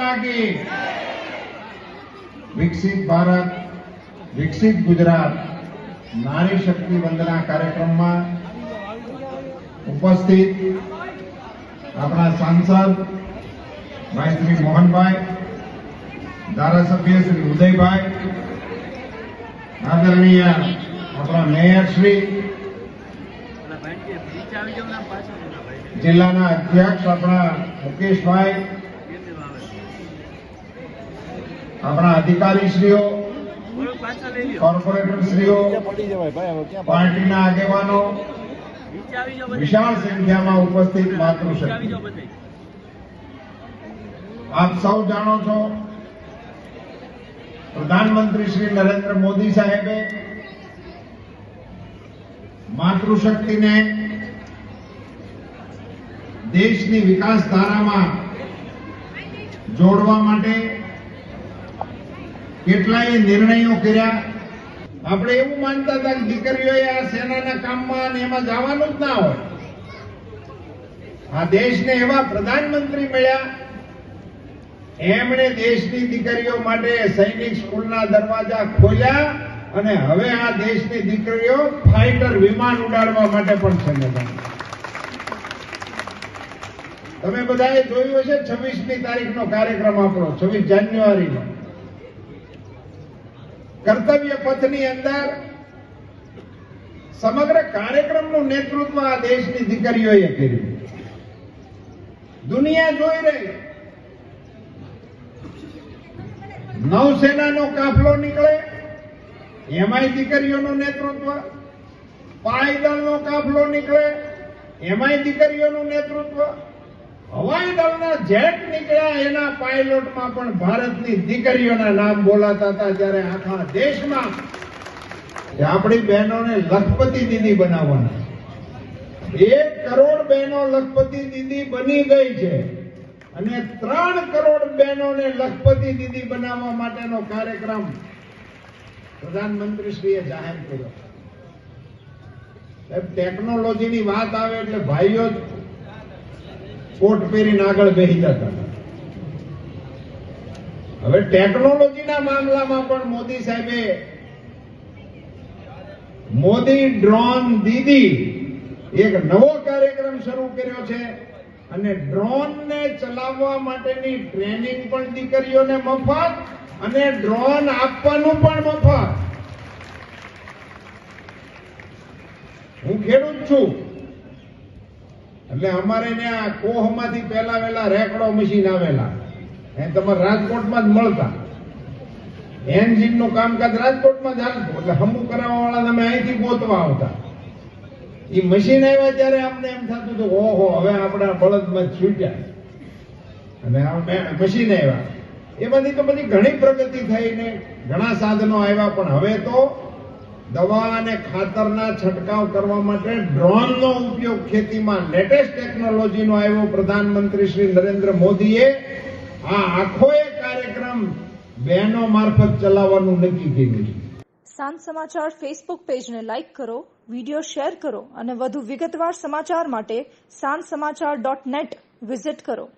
માતા વિકસિત ભારત, વિકસિત ગુજરાત. નારી શક્તિ વંદના કાર્યક્રમમાં ઉપસ્થિત આપણા સાંસદ ભાઈ શ્રી મોહનભાઈ, ધારાસભ્ય શ્રી ઉદયભાઈ, આદરણીય આપણા મેયર શ્રી, જિલ્લાના અધ્યક્ષ આપણા મુકેશભાઈ આપણા અધિકારીશ્રીઓ, કોર્પોરેટરશ્રીઓ, પાર્ટીના આગેવાનો, વિશાળ સંખ્યામાં ઉપસ્થિત માતૃશક્તિ. આપ સૌ જાણો છો પ્રધાનમંત્રી શ્રી નરેન્દ્ર મોદી સાહેબે માતૃશક્તિને દેશની વિકાસ ધારામાં જોડવા માટે કેટલાય નિર્ણયો કર્યા. આપણે એવું માનતા હતા કે દીકરીઓએ આ સેનાના કામમાં એમાં જવાનું જ ના હોય. આ દેશને એવા પ્રધાનમંત્રી મળ્યા. એમણે દેશની દીકરીઓ માટે સૈનિક સ્કૂલના દરવાજા ખોલ્યા અને હવે આ દેશની દીકરીઓ ફાઇટર વિમાન ઉડાડવા માટે પણ સંગઠન તમે બધાએ જોયું હશે છવ્વીસમી તારીખનો કાર્યક્રમ આપણો, છવ્વીસ જાન્યુઆરીનો. કર્તવ્ય પથની અંદર સમગ્ર કાર્યક્રમનું નેતૃત્વ આ દેશની દીકરીઓએ કર્યું. દુનિયા જોઈ રહી. નૌસેનાનો કાફલો નીકળે, એમાંય દીકરીઓનું નેતૃત્વ. પાયદળનો કાફલો નીકળે, એમાંય દીકરીઓનું નેતૃત્વ. હવાઈ દળના જેટ નીકળ્યા, એના પાયલોટમાં પણ ભારતની દીકરીઓના નામ બોલાતા હતા ત્યારે આખા દેશમાં આપણી બહેનોને લખપતિ દીદી બનાવવાના. એક કરોડ બહેનો લખપતિ દીદી બની ગઈ છે અને ત્રણ કરોડ બહેનોને લખપતિ દીદી બનાવવા માટેનો કાર્યક્રમ પ્રધાનમંત્રીશ્રીએ જાહેર કર્યો. ટેકનોલોજીની વાત આવે એટલે ભાઈઓ કોટ પહેરીને આગળ બેસી જતા હવે ટેકનોલોજીના મામલામાં પણ મોદી સાહેબે મોદી ડ્રોન દીદી એક નવો કાર્યક્રમ શરૂ કર્યો છે અને ડ્રોન ને ચલાવવા માટેની ટ્રેનિંગ પણ દીકરીઓને મફત અને ડ્રોન આપવાનું પણ મફત. હું ખેડૂત છું. એટલે અમારે ત્યાં કોહમાંથી પહેલા વહેલા રેકડો મશીન આવેલા. એ તમારે રાજકોટમાં જ મળતા. એન્જિનનું કામકાજ રાજકોટમાં જ હાલતું. એટલે હમું કરાવવા વાળા તમે અહીંથી ગોતવા આવતા. એ મશીન આવ્યા ત્યારે અમને એમ થતું હતું ઓહો, હવે આપણા બળદમાં છૂટ્યા. અને આ મશીન આવ્યા. એમાંથી તો બધી ઘણી પ્રગતિ થઈ ને ઘણા સાધનો આવ્યા, પણ હવે તો દવા અને ખાતરના છંટકાવ કરવા માટે ડ્રોનનો ઉપયોગ ખેતીમાં લેટેસ્ટ ટેકનોલોજીનો આવ્યો પ્રધાનમંત્રી શ્રી નરેન્દ્ર મોદીએ. આ આખો એક કાર્યક્રમ બહેનો મારફત ચલાવવાનું નક્કી કર્યું છે. સાંજ સમાચાર ફેસબુક પેજને લાઇક કરો વીડિયો શેર કરો અને વધુ વિગતવાર સમાચાર માટે સાંજ સમાચાર ડોટ નેટ વિઝિટ કરો.